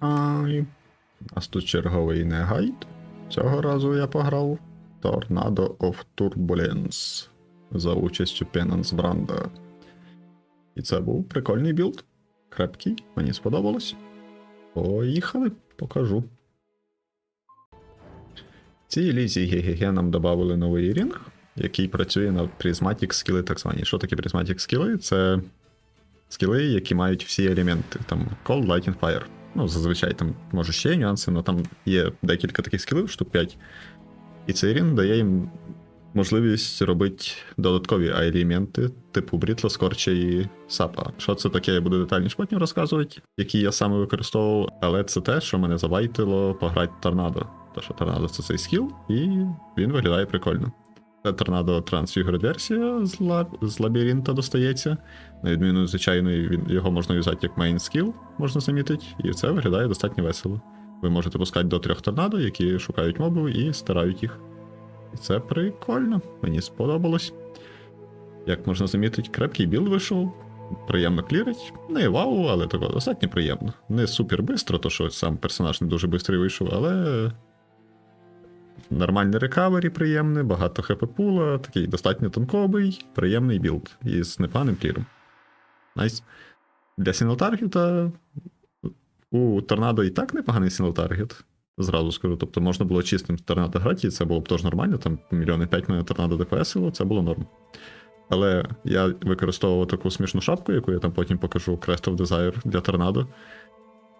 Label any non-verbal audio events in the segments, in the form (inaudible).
Ай. У нас тут черговий негайд. Цього разу я пограв Tornado of Turbulence за участю Penance Бранда. І це був прикольний білд. Крепкий, мені сподобалось. Поїхали, покажу. Цій лізі ГГГ нам додали новий рінг, який працює на Prismatic скіли, так звані. Що таке Prismatic скіли? Це скіли, які мають всі елементи. Там Cold, Light, Fire. Ну, зазвичай там може ще є нюанси, але там є декілька таких скілів, штук 5. І цей рінг дає їм можливість робити додаткові елементи, типу Брітла, Скорча і Сапа. Що це таке, я буду детальніше потім розказувати, які я саме використовував, але це те, що мене завайтило пограти торнадо. Тому що торнадо це цей скіл, і він виглядає прикольно. Торнадо Transfigured версія з, ла... з лабіринта достається. На відміну звичайної, він його можна юзати як мейн скіл, можна замітити, і це виглядає достатньо весело. Ви можете пускати до трьох торнадо, які шукають мобів і стирають їх. І це прикольно, мені сподобалось. Як можна замітити, крепкий білд вийшов. Приємно клірить. Не вау, але тако достатньо приємно. Не супер бистро, то що сам персонаж не дуже швидкий вийшов, але. Нормальний рекавері приємний, багато хп пула, такий достатньо тонковий, приємний білд із непоганим кліром. Найс. Для сінглтаргета у торнадо і так непоганий сінглтаргет. Зразу скажу. Тобто можна було чистим торнадо грати, і це було б теж нормально, там мільйони п'ять мене торнадо ДПСило, це було норм. Але я використовував таку смішну шапку, яку я там потім покажу Crest of Desire для торнадо.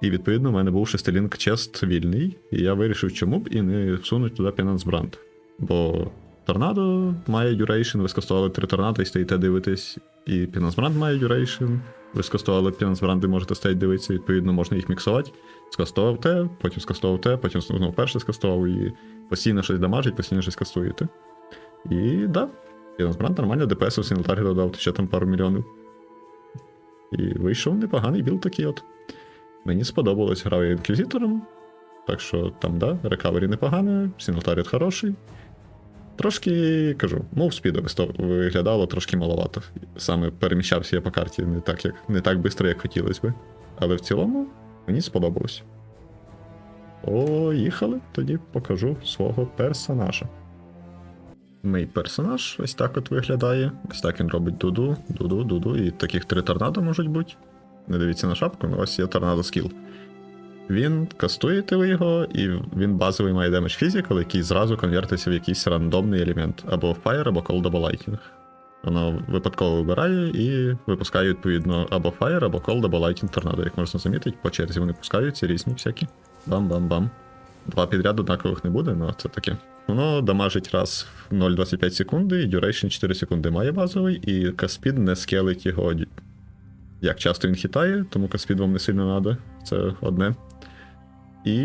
І відповідно, у мене був шестилінк чест вільний, і я вирішив, чому б і не всунути туди Brand. Бо торнадо має duration, ви скастували три торнадо і стоїте дивитись, і Brand має duration, ви скастували і можете стояти дивитися, відповідно, можна їх міксувати. Скастував те, потім скастував те, потім знову перше скастував і постійно щось дамажить, постійно щось кастуєте. І да, Brand нормально, ДПС у Сіналтарі додав ще там пару мільйонів. І вийшов непоганий білд такий от. Мені сподобалось, грав я інквізитором. Так що там, да, рекавері непогане, сінглтаріт хороший. Трошки кажу, мов спіду виглядало трошки маловато. Саме переміщався я по карті не так, як, не так швидко, як хотілося би. Але в цілому мені сподобалось. Поїхали, тоді покажу свого персонажа. Мій персонаж ось так от виглядає. Ось так він робить дуду, дуду, дуду. І таких три торнадо можуть бути. Не дивіться на шапку, ну ось є торнадо скіл. Він кастуєте ви його, і він базовий має демедж фізикал, який зразу конвертиться в якийсь рандомний елемент, або Fire, або Cold, або Lightning. Воно випадково вибирає і випускає, відповідно, або Fire, або Cold, або Lightning торнадо. Як можна замітити, по черзі вони пускаються, різні всякі. Бам-бам-бам. Два підряд однакових не буде, але це таке. Воно дамажить раз в 0,25 секунди, і duration 4 секунди має базовий, і Каспід не скелить його як часто він хитає, тому Каспід вам не сильно треба. Це одне. І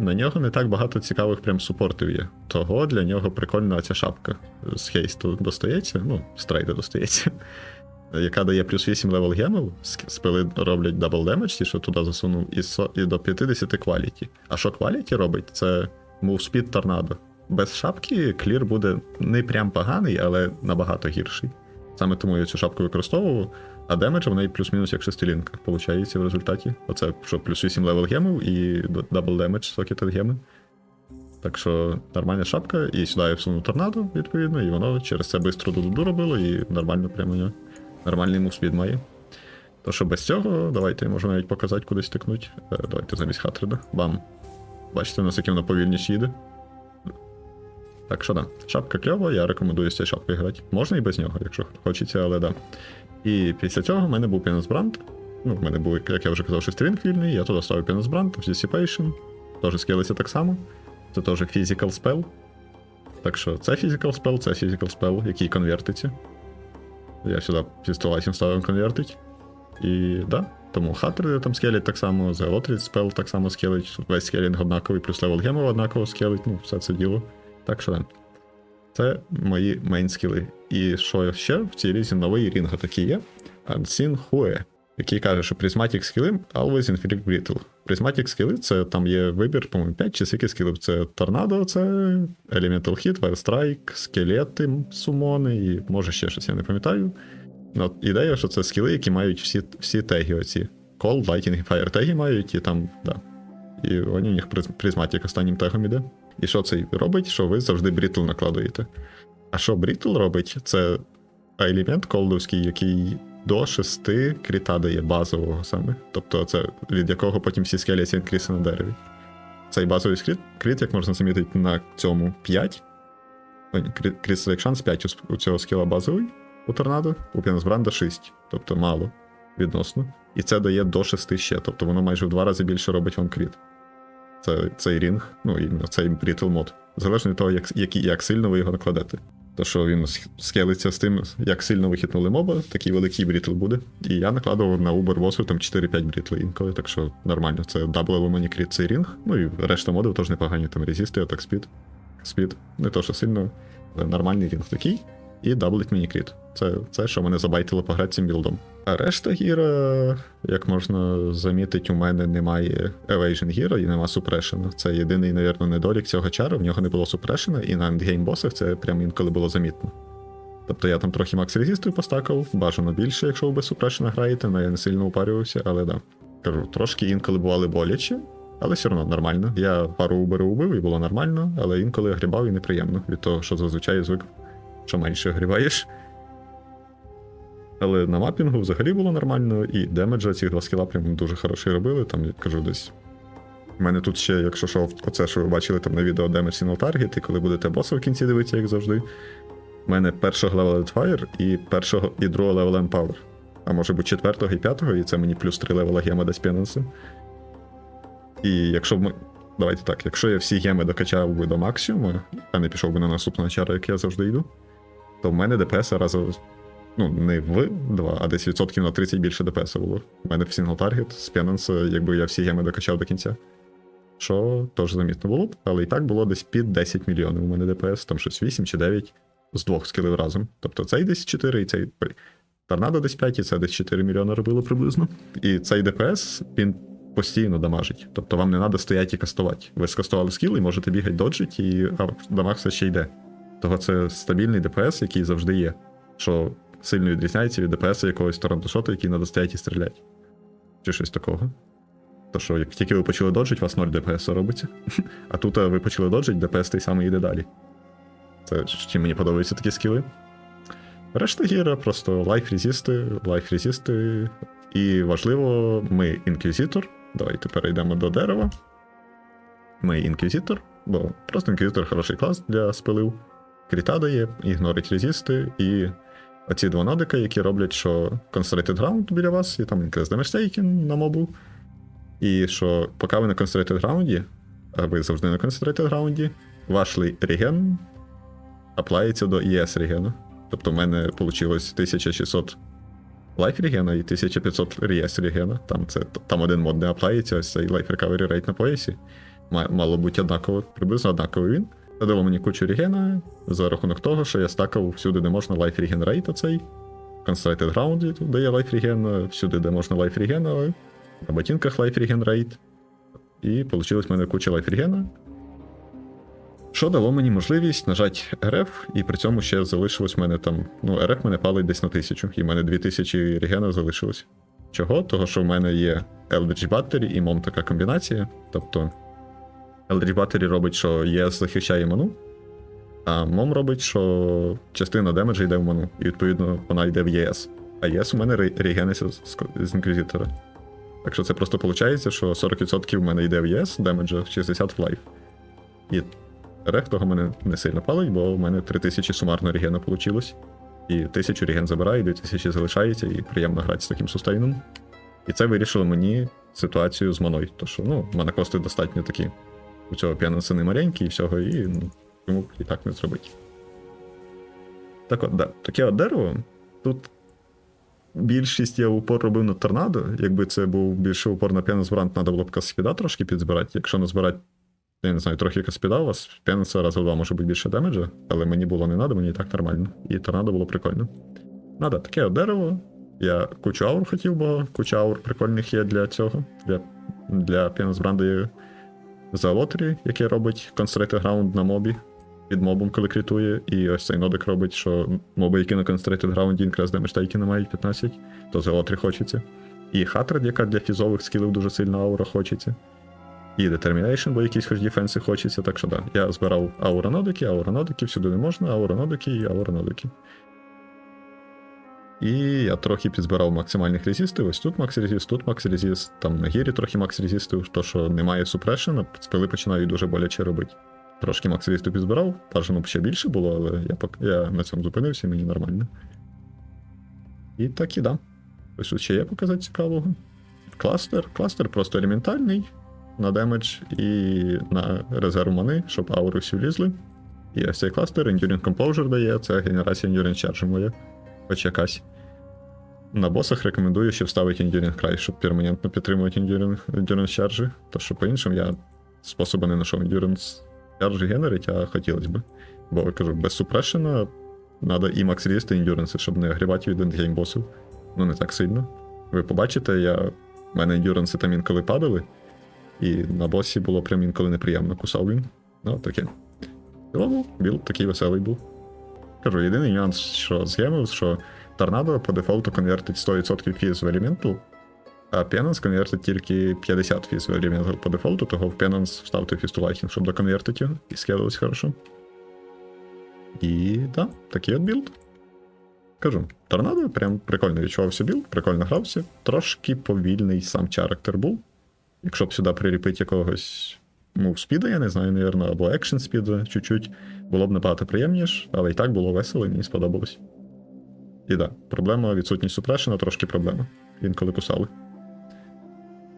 на нього не так багато цікавих прям супортів є. Того для нього прикольна ця шапка з хейсту достається, ну, з трейда достається, (laughs) яка дає плюс 8 левел гемів, спили роблять дабл демедж, ті, що туди засунув, і, со, і до 50 кваліті. А що кваліті робить, це speed торнадо. Без шапки клір буде не прям поганий, але набагато гірший. Саме тому я цю шапку використовував. А демедж в неї плюс-мінус як шестилінка, получається в результаті. Оце що плюс 8 левел гемів і дабл демедж сокет геми. Так що нормальна шапка, і сюди я всунув торнадо, відповідно, і воно через це швидко дуду робило, і нормально прямо нього. Нормальний мувспід має. То що без цього, давайте можу навіть показати, кудись тикнуть. Давайте замість Хатреда. Бам. Бачите, наскільки воно повільніше їде. Так що да, шапка кльова, я рекомендую з цією шапкою грати. Можна і без нього, якщо хочеться, але да. І після цього в мене був Пінесбранд. Ну, в мене був, як я вже казав, шестерінг вільний, я туди ставив Пінесбранд, Dissipation. Теж скелиться так само. Це теж Physical Spell. Так що це Physical Spell, це Physical Spell, який конвертиться. Я сюди пістолатім ставив конвертить. І да, тому Хаттерди там скелять так само, The Lottery Spell так само скелить, весь скелінг однаковий, плюс левел гемов однаково скелить, ну, все це діло. Так що да. Це мої мейн-скіли. І що ще в цій різі новий рінг такий є. Unseen Hue, який каже, що Prismatic скіли always inflict brittle. Prismatic скіли це там є вибір, по-моєму, 5 чи скільки скілів. Це торнадо, це Elemental Hit, Fire Strike, скелети, сумони, і може ще щось, я не пам'ятаю. Ну, Ідея, що це скіли, які мають всі всі теги оці. Cold, Lightning, Fire теги мають, і там, да. і у них приз- призматик останнім тегом іде. І що цей робить? Що ви завжди брітл накладуєте. А що брітл робить? Це елемент колдовський, який до 6 кріта дає базового саме. Тобто це від якого потім всі скеляться інкріси на дереві. Цей базовий кріт, кріт, як можна замітити, на цьому 5. Ой, кріт, шанс 5 у, у цього скіла базовий у торнадо, у Пінсбранда 6. Тобто мало відносно. І це дає до 6 ще. Тобто воно майже в два рази більше робить вам кріт. Це цей рінг, ну і цей брітл мод. Залежно від того, як, як, як сильно ви його накладете. То, що він с- скелиться з тим, як сильно ви хитнули моба, такий великий брітл буде. І я накладував на Uber Boss там 4-5 брітли інколи, так що нормально. Це дабл мені кріт цей рінг. Ну і решта модів теж непогані, там резісти, атак спід. Спід. Не то, що сильно, але нормальний рінг такий. І даблить мені кріт. Це, це що мене забайтило пограти цим білдом. А решта гіра, як можна замітити, у мене немає Evasion гіра і нема супрешена. Це єдиний, навірно, недолік цього чару, в нього не було супрешена, і на ендгейм босах це прям інколи було замітно. Тобто я там трохи макс резистою постакав, бажано більше, якщо ви без супрешена граєте, але я не сильно упарювався, але да. Кажу, трошки інколи бували боляче, але все одно нормально. Я пару уберу убив і було нормально, але інколи грібав і неприємно від того, що зазвичай звик, що менше грібаєш. Але на мапінгу взагалі було нормально, і демеджа цих два скіла прям дуже хороший робили. Там, я кажу, десь. У мене тут ще, якщо що, оце, що ви бачили там на відео Damage Single Target, і коли будете боса в кінці дивитися, як завжди. У мене першого левела Fire і першого і другого левела Empower. А може бути четвертого і п'ятого, і це мені плюс три левела гема дасть пенанси. І якщо б ми. Давайте так, якщо я всі геми докачав би до максимуму, а не пішов би на наступного чара, як я завжди йду, то в мене ДПС разом ну, не в 2, а десь відсотків на 30 більше ДПС було. У мене в сингл таргет з якби я всі геми докачав до кінця. Що теж замітно було б, але і так було десь під 10 мільйонів у мене ДПС, там щось 8 чи 9 з двох скілів разом. Тобто цей десь 4, і цей. Торнадо десь 5, і це десь 4 мільйони робило приблизно. І цей ДПС, він постійно дамажить. Тобто вам не треба стояти і кастувати. Ви скастували скіл і можете бігати доджить, і а дамаг все ще йде. Того це стабільний ДПС, який завжди є. Що сильно відрізняється від ДПС якогось торрентошоту, який треба стояти і стріляти. Чи щось такого. То що, як тільки ви почали доджить, у вас 0 ДПС робиться. А тут ви почали доджить, ДПС той самий йде далі. Це чим мені подобаються такі скіли. Решта гіра просто лайф резисти, лайф резисти. І важливо, ми інквізитор. Давайте перейдемо до дерева. Ми інквізитор, бо просто інквізитор хороший клас для спилив. Кріта дає, ігнорить резисти, і оці два нодика, які роблять, що Concentrated Ground біля вас, і там інкрес демештейки на мобу. І що поки ви на Concentrated Ground, а ви завжди на Concentrated Ground, ваш реген аплається до ES регену. Тобто в мене вийшло 1600 лайф регена і 1500 res регена. Там, це, там один мод не аплається, ось цей Life Recovery Rate на поясі. Мало бути однаково, приблизно однаковий він. Це дало мені кучу регена за рахунок того, що я стакав всюди, де можна Life Regen Rate оцей. Concentrated Ground дає Life Regen, всюди, де можна Life Regen, але на ботинках Life Regen Rate. І вийшло в мене куча Life Regen. Що дало мені можливість нажати RF, і при цьому ще залишилось в мене там. Ну, RF мене палить десь на тисячу, і в мене 2000 регена залишилось. Чого? Того, що в мене є Eldritch Battery і MOM така комбінація. Тобто Eldritch Battery робить, що ЄС захищає ману, а MOM робить, що частина демеджа йде в ману, і відповідно вона йде в ЄС. А ЄС у мене ре- регениться з, інквізитора. Так що це просто виходить, що 40% в мене йде в ЄС демеджа, 60% в лайф. І Рех того мене не сильно палить, бо в мене 3000 сумарно регена вийшло. І 1000 реген забирає, 2000 залишається, і приємно грати з таким сустейном. І це вирішило мені ситуацію з маною. То що, ну, манакости достатньо такі. У цього п'яниці не маленькі і всього, і ну, чому б і так не зробити. Так от, да, таке от дерево. Тут більшість я упор робив на торнадо. Якби це був більше упор на п'яний збрант, треба було б каспіда трошки підзбирати. Якщо не збирати я не знаю, трохи каспіда у вас, п'яниця раза в два може бути більше демеджа, але мені було не треба, мені і так нормально. І торнадо було прикольно. Надо, таке от дерево. Я кучу аур хотів, бо куча аур прикольних є для цього. Для, для п'янозбранди є за лотері, яке робить Concentrated Ground на мобі. Під мобом, коли критує, і ось цей нодик робить, що моби, які на Concentrated Ground інкрес демедж тайки не мають 15, то за лотрі хочеться. І Хатред, яка для фізових скілів дуже сильно аура хочеться. І Determination, бо якісь хоч дефенси хочеться, так що да. Я збирав ауронодики, ауронодики, всюди не можна, ауронодики і ауронодики. І я трохи підзбирав максимальних резістів. Ось тут макс резіст, тут макс резіст, там на гірі трохи макс резістів, то що немає супрешена, спили починають дуже боляче робити. Трошки макс резісту підзбирав, бажано б ще більше було, але я, пок... я на цьому зупинився, і мені нормально. І так і да. Ось тут ще є показати цікавого. Кластер. Кластер просто елементальний на демедж і на резерв мани, щоб ауру всі влізли. І ось цей кластер Enduring Composure дає, це генерація Enduring Charge моя. Хоч якась. На босах рекомендую ще вставити Enduring Cry, щоб перманентно підтримувати Endurance Charge. То що по-іншому я способу не знайшов Endurance Charge генерить, а хотілося б. Бо кажу, без супрешена треба і макс і Endurance, щоб не огрівати від ендгейм босів. Ну не так сильно. Ви побачите, я... в мене ендюранси там інколи падали, і на босі було прям інколи неприємно кусав він. Ну, таке. В цілому, білд такий веселий був. Кажу, єдиний нюанс, що з гемів, що торнадо по дефолту конвертить 100% фіз в елементу, а Penance конвертить тільки 50 фіз в елементу по дефолту, того в Penance вставте фіз лайхінг, щоб доконвертити його і скидалось хорошо. І да, такий от білд. Кажу, торнадо прям прикольно відчувався білд, прикольно грався. Трошки повільний сам чарактер був. Якщо б сюди приліпити якогось мув спіда, я не знаю, навірно, або екшн спіда чуть-чуть, було б набагато приємніше, але і так було весело, і мені сподобалось. І да, проблема відсутність супрешена, трошки проблема. Інколи кусали.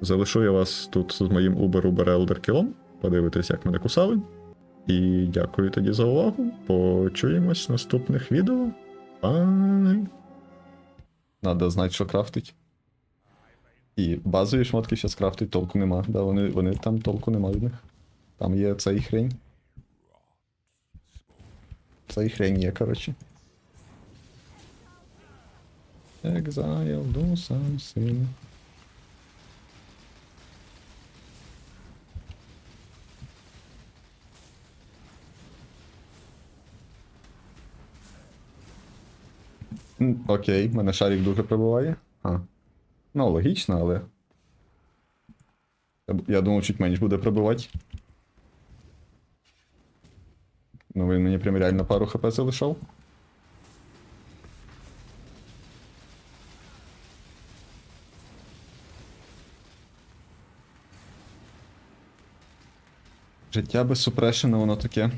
Залишу я вас тут з моїм Uber Uber Elder кілом. Подивитись, як мене кусали. І дякую тоді за увагу. Почуємось в наступних відео. Бай! Надо знати, що крафтить. І базові шмотки зараз крафтить толку нема. Да, вони, вони там толку нема від них. Там є цей хрень. Цей хрень є, коротше. Exile do something. Окей, мене шарик дуже прибуває. А. Ну, логічно, але. Я думав, чуть менше буде пробивати. Ну, він мені прям реально пару хп залишав. Життя без супрешена, воно таке.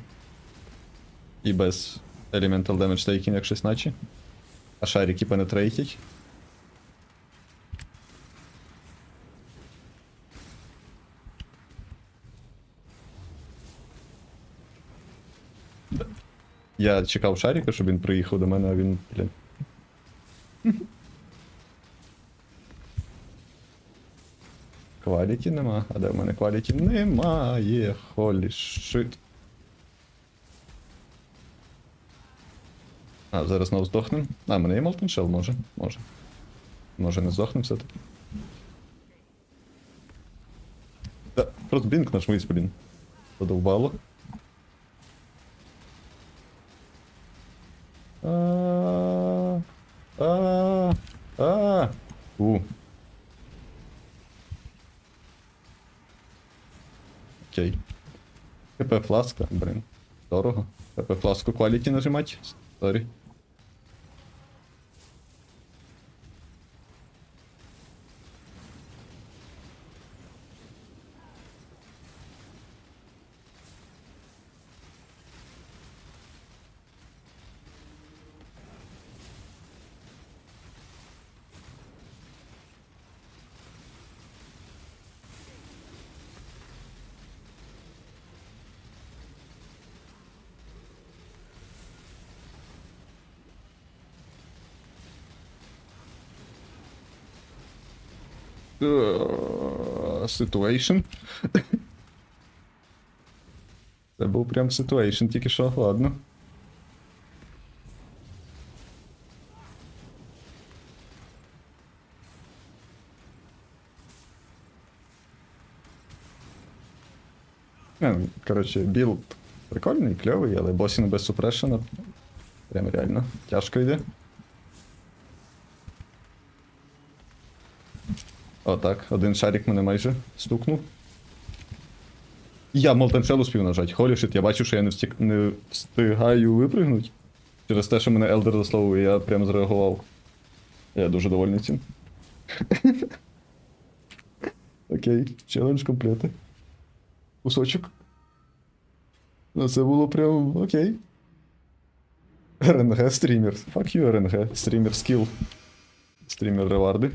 І без Elemental Damage Taking, як щось наче. А шарики пенетрейтять. Я чекав шарика, щоб він приїхав до мене, а він, блін. Кваліті нема. А де в мене кваліті? Немає. Холі шит. А, зараз знову здохнем. А, в мене є Shell, може. Може. Може не здохнем все-таки. Та, просто бінк наш вийсь, блін. Задовбало. А, КП фласка, блин. Дорого. ПП-фласку кваліті нажимать. Сорі. Situation. Це був прям situation, тільки що, ладно. Не, Коротше, білд прикольний, кльовий, але босінг без супрешена. Прям реально тяжко йде. О, так, один шарик мене майже стукнув. Я Молтеншел успів нажати. Холі шит, я бачу, що я не, встиг... не встигаю випригнути. Через те, що мене Елдер засловує, я прямо зреагував. Я дуже довольний цим. (laughs) Окей, челендж комплети. Кусочок. Ну, це було прям окей. РНГ стрімер. Fuck you, РНГ. Стрімер скіл. Стрімер реварди.